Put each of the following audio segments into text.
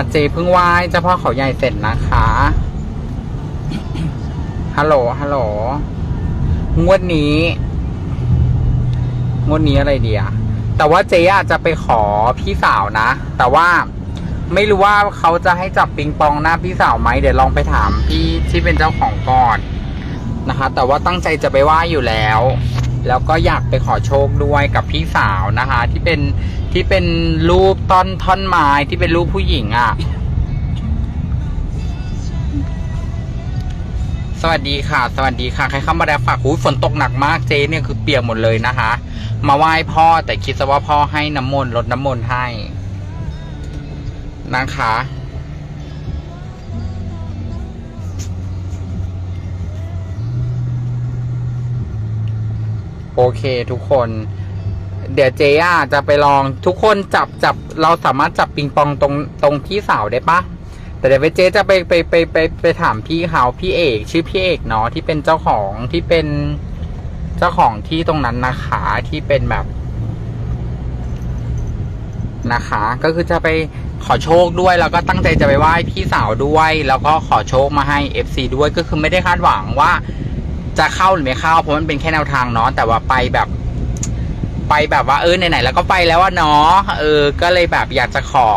มาเจเพิ่งไหว้เจ้าพ่อเขาใหญ่เสร็จนะคะ ฮัลโหล ฮัลโหล งวดนี้ งวดนี้อะไรดีอะแต่ว่าเจ๊อะจะไปขอพี่สาวนะ แต่ว่าไม่รู้ว่าเขาจะให้จับปิงปองหน้าพี่สาวไหมเดี๋ยวลองไปถามพี่ที่เป็นเจ้าของก่อนนะคะ แต่ว่าตั้งใจจะไปไหว้อยู่แล้ว แล้วก็อยากไปขอโชคด้วยกับพี่สาวนะคะ ที่เป็นที่เป็นรูปต้นท่อนไม้ที่เป็นรูปผู้หญิงอะ่ะ สวัสดีค่ะ สวัสดีค่ะ ใครเข้ามาแล้วฝากหูฝนตกหนักมากเจ๊เนี่ยคือเปียกหมดเลยนะคะ มาไหว้พ่อแต่คิดซะว่าพ่อให้น้ำมนต์ลดน้ำมนต์ให้นะคะ โอเคทุกคน เดี๋ยวเจ๊อะจะไปลองทุกคนจับจับเราสามารถจับปิงปองตรงตรงพี่สาวได้ปะแต่เดี๋ยวเจ๊จะไปไปไปไปไปถามพี่เขาพี่เอก ชื่อพี่เอกเนาะที่เป็นเจ้าของที่เป็นเจ้าของที่ตรงนั้นนะคะที่เป็นแบบ นะคะ ก็คือจะไปขอโชคด้วยแล้วก็ตั้งใจจะไปไหว้พี่สาวด้วย แล้วก็ขอโชคมาให้ FC ด้วยก็คือไม่ได้คาดหวังว่า จะเข้าหรือไม่เข้าเพราะมันเป็นแค่แนวทางเนาะแต่ว่าไปแบบ ไปแบบว่าเออไหนๆแล้วก็ไปแล้วว่าเนาะเออ ก็เลยแบบอยากจะขอ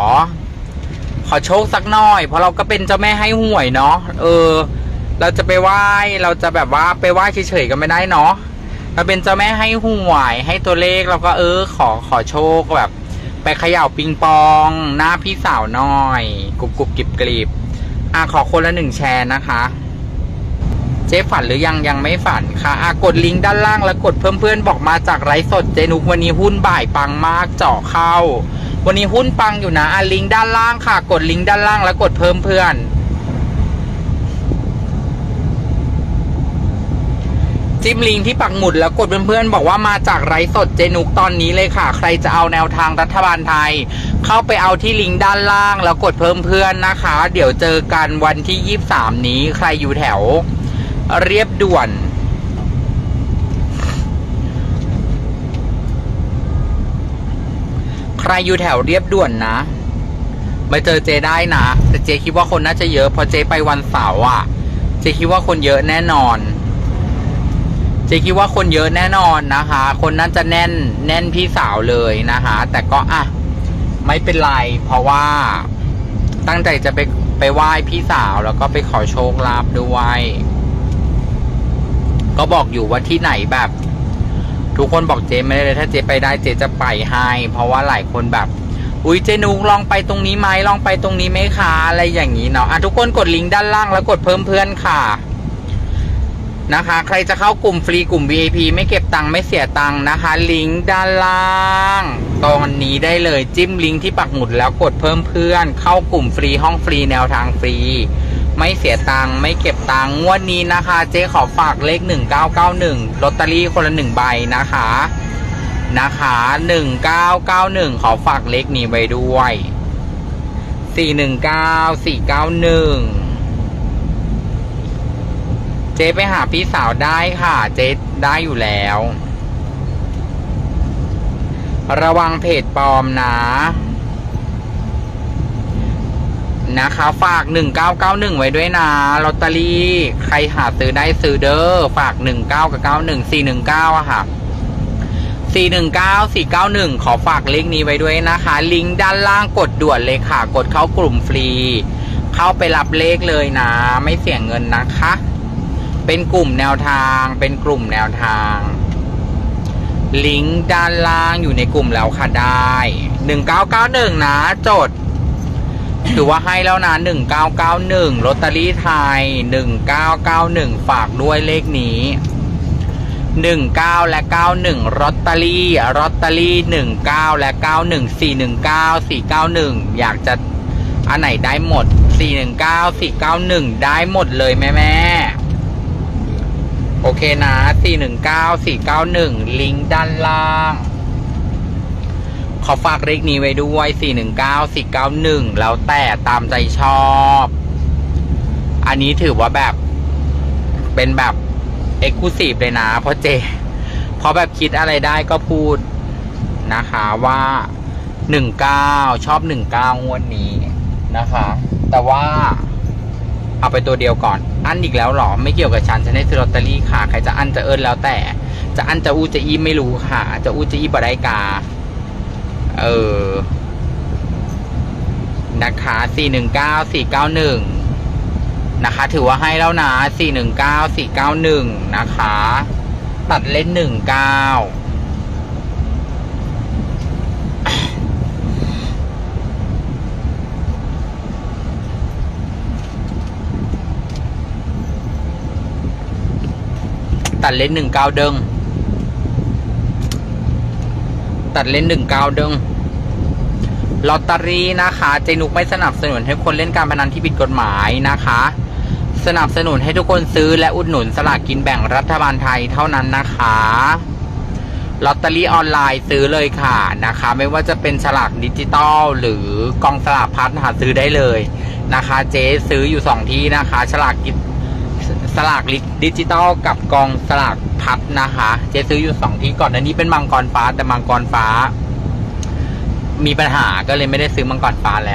ขอโชคสักหน่อย เพราะเราก็เป็นเจ้าแม่ให้หวยเนาะเออ เราจะไปไหว้เราจะแบบว่าไปไหว้เฉยๆก็ไม่ได้เนาะเราเป็นเจ้าแม่ให้หวยให้ตัวเลขเราก็เออ ขอขอโชคแบบ ไปเขย่าปิงปอง หน้าพี่สาวหน่อยกรุบกรุบกริบกริบอะขอคนละหนึ่งแชร์นะคะ เจ๊ฝันหรือยังยังไม่ฝันค่ะอะกดลิงก์ด้านล่างแล้วกดเพิ่มเพื่อนบอกมาจากไลฟ์สดเจนุกวันนี้หุ้นบ่ายปังมากเจาะเข้า วันนี้หุ้นปังอยู่นะอะลิงก์ด้านล่างค่ะ กดลิงก์ด้านล่างแล้วกดเพิ่มเพื่อนจิ้มลิงที่ปักหมุดแล้วกดเพื่อนๆบอกว่ามาจากไลฟ์สดเจนุกตอนนี้เลยค่ะ ใครจะเอาแนวทางรัฐบาลไทย เข้าไปเอาที่ลิงก์ด้านล่างแล้วกดเพิ่มเพื่อนนะคะ เดี๋ยวเจอกันวันที่ 23 นี้ใครอยู่แถว เรียบด่วน ใครอยู่แถวเรียบด่วนนะมาเจอเจได้นะ แต่เจคิดว่าคนน่าจะเยอะเพราะเจไปวันเสาร์อะ เจคิดว่าคนเยอะแน่นอน เจคิดว่าคนเยอะแน่นอนนะคะ คนนั้นจะแน่นแน่นพี่สาวเลยนะคะ แต่ก็อะไม่เป็นไร เพราะว่าตั้งใจจะไปไปไหว้พี่สาวแล้วก็ไปขอโชคลาภด้วย ก็บอกอยู่ว่าที่ไหนแบบ ทุกคนบอกเจไม่ได้เลยถ้าเจไปได้เจจะไปให้เพราะว่าหลายคนแบบ อุ้ยเจนุกลองไปตรงนี้ไหมลองไปตรงนี้ไหมคะอะไรอย่างนี้เนาะอะทุกคนกดลิงก์ด้านล่างแล้วกดเพิ่มเพื่อนค่ะนะคะ ใครจะเข้ากลุ่มฟรีกลุ่ม VIP ไม่เก็บตังค์ไม่เสียตังค์นะคะ ลิงก์ด้านล่างตอนนี้ได้เลยจิ้มลิงก์ที่ปักหมุดแล้วกดเพิ่มเพื่อน เข้ากลุ่มฟรีห้องฟรีแนวทางฟรี ไม่เสียตังค์ไม่เก็บตังค์งวดนี้นะคะ เจ๊ขอฝากเลข 1991ลอตเตอรี่คนละหนึ่งใบนะคะนะคะ1991 ขอฝากเลขนี้ไว้ด้วย 419 491 เจ๊ไปหาพี่สาวได้ค่ะ เจ๊ได้อยู่แล้ว ระวังเพจปลอมนะ นะคะ ฝาก 1991 ไว้ด้วยนะลอตเตอรี่ใครหาซื้อได้ซื้อเด้อฝาก 19กับ91 419อะค่ะ419 491 ขอฝากเลขนี้ไว้ด้วยนะคะ ลิงก์ด้านล่างกดด่วนเลยค่ะ กดเข้ากลุ่มฟรี เข้าไปรับเลขเลยนะ ไม่เสียเงินนะคะ เป็นกลุ่มแนวทาง เป็นกลุ่มแนวทาง ลิงก์ด้านล่างอยู่ในกลุ่มแล้วค่ะได้ 1991 นะ จด ถือว่าให้แล้วนะ1991ลอตเตอรี่ไทย 1991 ฝากด้วยเลขนี้ 19 และ 91ลอตเตอรี่ลอตเตอรี่ 19 และ 91 419 491 อยากจะอันไหนได้หมด 419 491 ได้หมดเลยแม่แม่โอเคนะ 419 491 ลิงก์ด้านล่าง ขอฝากเลขนี้ไว้ด้วย 419 491 แล้วแต่ตามใจชอบ อันนี้ถือว่าแบบ เป็นแบบเอก u s i v e เลยนะ เพราะเจ เพราะแบบคิดอะไรได้ก็พูดนะคะว่า 19 ชอบ 19 งวดนี้นะคะ แต่ว่าเอาไปตัวเดียวก่อน อันอีกแล้วหรอ ไม่เกี่ยวกับฉัน ฉันได้ซื้อลอตเตอรี่ค่ะ ใครจะอันจะเอิญแล้วแต่ จะอันจะอูจะอีไม่รู้ค่ะ จะอูจะอีบ่ได้กา เออ นะคะสี่หนึ่งเก้าสี่เก้าหนึ่งนะคะ ถือว่าให้แล้วนะสี่หนึ่งเก้าสี่เก้าหนึ่งนะคะ ตัดเล่นหนึ่งเก้าตัดเล่นหนึ่งเก้าเดิง ตัดเล่นหนึ่งเก้าเดิง ลอตเตอรี่นะคะ เจนุกไม่สนับสนุนให้คนเล่นการพนันที่ผิดกฎหมายนะคะ สนับสนุนให้ทุกคนซื้อและอุดหนุนสลากกินแบ่งรัฐบาลไทยเท่านั้นนะคะลอตเตอรี่ออนไลน์ซื้อเลยค่ะนะคะ ไม่ว่าจะเป็นฉลากดิจิตอลหรือกองสลากพัดหาซื้อได้เลยนะคะ เจ๊ซื้ออยู่สองที่นะคะ ฉลากกิสลากดิจิตอลกับกองสลากพัดนะคะ เจ๊ซื้ออยู่สองที่ก่อนอันนี้เป็นมังกรฟ้าแต่มังกรฟ้า มีปัญหาก็เลยไม่ได้ซื้อมังกรฟ้าแล้ว